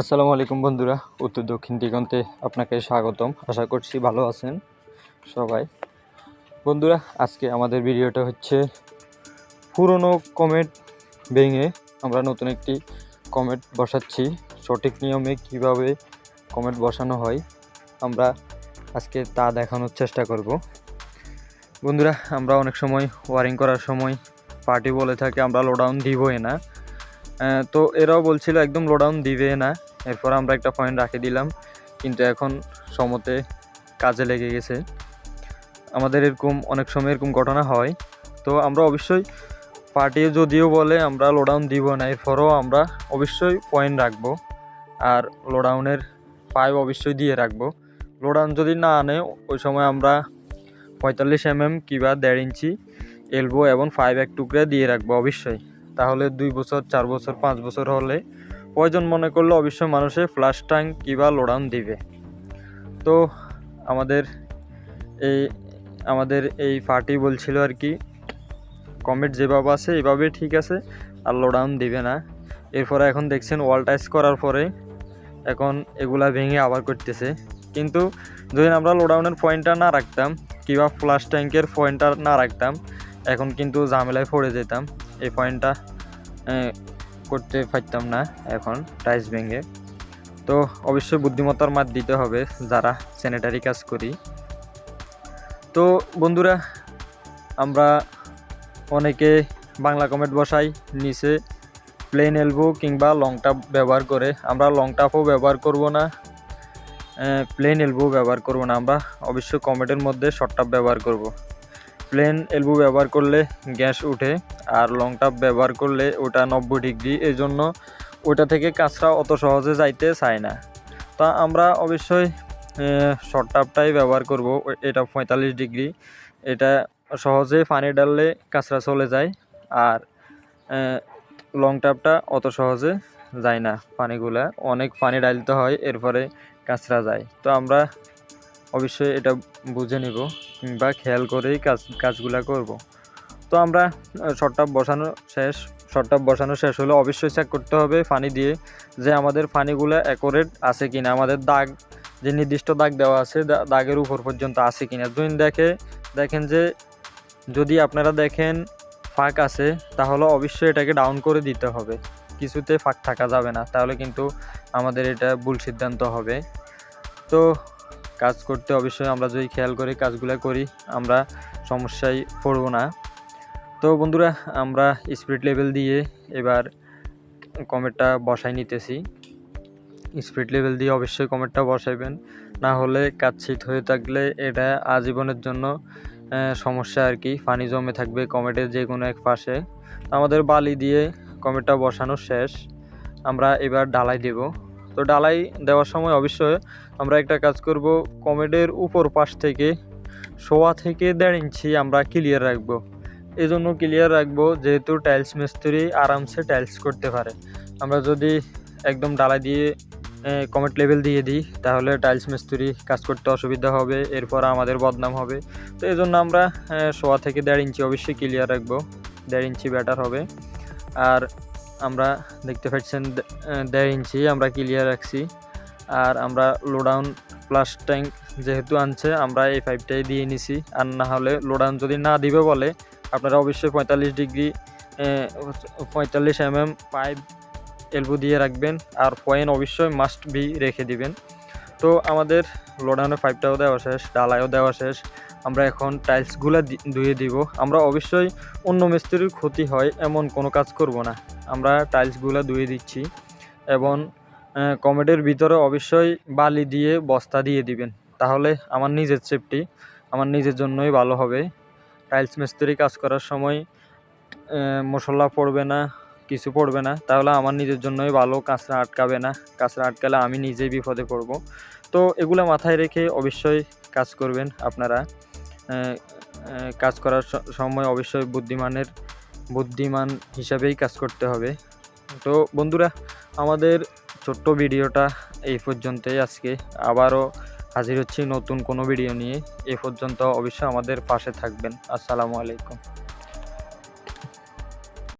আসসালামু আলাইকুম বন্ধুরা, উত্তর দক্ষিণ দিগন্তে আপনাকে স্বাগতম। আশা করছি ভালো আছেন সবাই। বন্ধুরা, আজকে আমাদের ভিডিওটা হচ্ছে পুরনো কমেট ভেঙে আমরা নতুন একটি কমেট বসাচ্ছি। সঠিক নিয়মে কীভাবে কমেট বসানো হয় আমরা আজকে তা দেখানোর চেষ্টা করব। বন্ধুরা, আমরা অনেক সময় ওয়ারিং করার সময় পার্টি বলে থাকে, আমরা লোডাউন দিবই না। তো এরাও বলছিল একদম লোডাউন দিবে না। এরপর আমরা একটা পয়েন্ট রাখে দিলাম। কিন্তু এখন সমতে কাজে লেগে গেছে। আমাদের এরকম অনেক সময় এরকম ঘটনা হয়। তো আমরা অবশ্যই পার্টি যদিও বলে আমরা লোডাউন দিব না, এরপরও আমরা অবশ্যই পয়েন্ট রাখব। আর লোডাউনের পাইপ অবশ্যই দিয়ে রাখব। লোডাউন যদি না আনে, ওই সময় আমরা পঁয়তাল্লিশ এম এম কিংবা দেড় ইঞ্চি এলবো এবং ফাইভ এক টুকরা দিয়ে রাখব অবশ্যই। তাহলে দুই বছর, চার বছর, পাঁচ বছর হলে প্রয়োজন মনে করলে অবশ্যই মানুষে ফ্লাশ ট্যাঙ্ক কিংবা লোডাউন দিবে। তো আমাদের এই আমাদের এই পার্টি বলছিল আর কি কমেন্ট যেভাবে আছে এভাবে ঠিক আছে, আর লোডাউন দিবে না। এরপরে এখন দেখছেন ওয়াল টাইস করার পরে এখন এগুলা ভেঙে আবার করতেছে। কিন্তু যদি আমরা লোডাউনের পয়েন্টটা না রাখতাম, কিংবা ফ্লাশ ট্যাঙ্কের পয়েন্টটা না রাখতাম, এখন কিন্তু ঝামেলায় পড়ে যেতাম। এই পয়েন্টটা করতে পারতাম না এখন টাইস ভেঙে তো অবশ্যই বুদ্ধিমত্তার মাত দিতে হবে যারা স্যানিটারি কাজ করি। তো বন্ধুরা, আমরা অনেকে বাংলা কমেন্ট বসাই, নিচে প্লেন এলবো কিংবা লং টাপ ব্যবহার করে। আমরা লং টাপও ব্যবহার করব না প্লেন এলবো ব্যবহার করব না। আমরা অবশ্যই কমেন্টের মধ্যে শর্ট টাপ ব্যবহার করব। প্লেন এলবো ব্যবহার করলে গ্যাস উঠে আর লং টাপ ব্যবহার করলে ওটা নব্বই ডিগ্রি এই জন্য ওটা থেকে কাঁচরা অত সহজে যাইতে চায় না। তা আমরা অবশ্যই শর্ট টাপটাই ব্যবহার করব, এটা পঁয়তাল্লিশ ডিগ্রি। এটা সহজে পানি ডাললে কাঁচরা চলে যায় আর লং টাপটা অত সহজে যায় না পানিগুলা। অনেক পানি ডালতে হয়, এরপরে কাঁচরা যায়। তো আমরা অবশ্যই এটা বুঝে নিব। কিংবা খেয়াল করেই কাজ, কাজগুলো করব। তো আমরা শর্ট টাপ বসানো শেষ। শর্ট টাপ বসানো শেষ হলে অবশ্যই চেক করতে হবে ফানি দিয়ে যে আমাদের ফানিগুলো অ্যাকোরেট আছে কিনা। আমাদের দাগ, যে নির্দিষ্ট দাগ দেওয়া আছে দাগের উপর পর্যন্ত আছে কিনা। যদি দেখে, দেখেন যে যদি আপনারা দেখেন ফাঁক আছে, তাহলে অবশ্যই এটাকে ডাউন করে দিতে হবে। কিছুতে ফাঁক থাকা যাবে না, তাহলে কিন্তু আমাদের এটা ভুল সিদ্ধান্ত হবে। তো কাজ করতে অবশ্যই আমরা যদি খেয়াল করে কাজগুলো করি, আমরা সমস্যায় পড়ব না। তো বন্ধুরা, আমরা স্পিড লেভেল দিয়ে এবার কমেটটা বসাই নিতেছি। স্পিড লেভেল দিয়ে অবশ্যই কমেটটা বসাইবেন, না হলে কাচ্ছিত হয়ে থাকলে এটা আজীবনের জন্য সমস্যা আর কি। পানি জমে থাকবে কমেটের যে কোনো এক পাশে। আমাদের বালি দিয়ে কমেটটা বসানো শেষ। আমরা এবার ডালাই দেব। তো ডালাই দেওয়ার সময় অবশ্যই আমরা একটা কাজ করব, কমেডের উপর পাশ থেকে, শোয়া থেকে দেড় ইঞ্চি আমরা ক্লিয়ার রাখব। এই জন্য ক্লিয়ার রাখব যেহেতু টাইলস মিস্ত্রি আরামসে টাইলস করতে পারে। আমরা যদি একদম ডালাই দিয়ে কমেন্ট লেভেল দিয়ে দিই, তাহলে টাইলস মিস্ত্রি কাজ করতে অসুবিধা হবে, এরপর আমাদের বদনাম হবে। তো এই জন্য আমরা শোয়া থেকে দেড় ইঞ্চি অবশ্যই ক্লিয়ার রাখব, দেড় ইঞ্চি ব্যাটার হবে। আর আমরা দেখতে পাচ্ছেন দেড় ইঞ্চি আমরা ক্লিয়ার রাখছি। আর আমরা লোডাউন প্লাস ট্যাঙ্ক যেহেতু আনছে, আমরা এই পাইপটাই দিয়ে নিছি। আর না হলে লোডাউন যদি না দিবে বলে, আপনারা অবশ্যই পঁয়তাল্লিশ ডিগ্রি পঁয়তাল্লিশ এম এম পাইপ এলবো দিয়ে রাখবেন। আর পয়েন্ট অবশ্যই মাস্ট বি রেখে দিবেন। তো আমাদের লোডাউনের পাইপটাও দেওয়া শেষ, ডালাইও দেওয়া শেষ। আমরা এখন টাইলসগুলো ধুয়ে দিব। আমরা অবশ্যই অন্য মিস্ত্রির ক্ষতি হয় এমন কোনো কাজ করব না। আমরা টাইলসগুলো ধুয়ে দিচ্ছি এবং কমেডের ভিতরে অবশ্যই বালি দিয়ে বস্তা দিয়ে দিবেন। তাহলে আমার নিজের সেফটি আমার নিজের জন্যই ভালো হবে। টাইলস মিস্ত্রি কাজ করার সময় মশলা পড়বে না, কিছু পড়বে না। তাহলে আমার নিজের জন্যই ভালো কাঁচরা আটকাবে না। কাঁচরা আটকালে আমি নিজেই বিপদে পড়ব। তো এগুলো মাথায় রেখে অবশ্যই কাজ করবেন আপনারা। কাজ করার সময় অবশ্যই বুদ্ধিমানের, বুদ্ধিমান হিসাবেই কাজ করতে হবে। তো বন্ধুরা, আমাদের ছোট্ট ভিডিওটা এই পর্যন্তই আজকে। আবারও হাজির হচ্ছি নতুন কোনো ভিডিও নিয়ে। এ পর্যন্ত অবশ্যই আমাদের পাশে থাকবেন। আসসালামু আলাইকুম।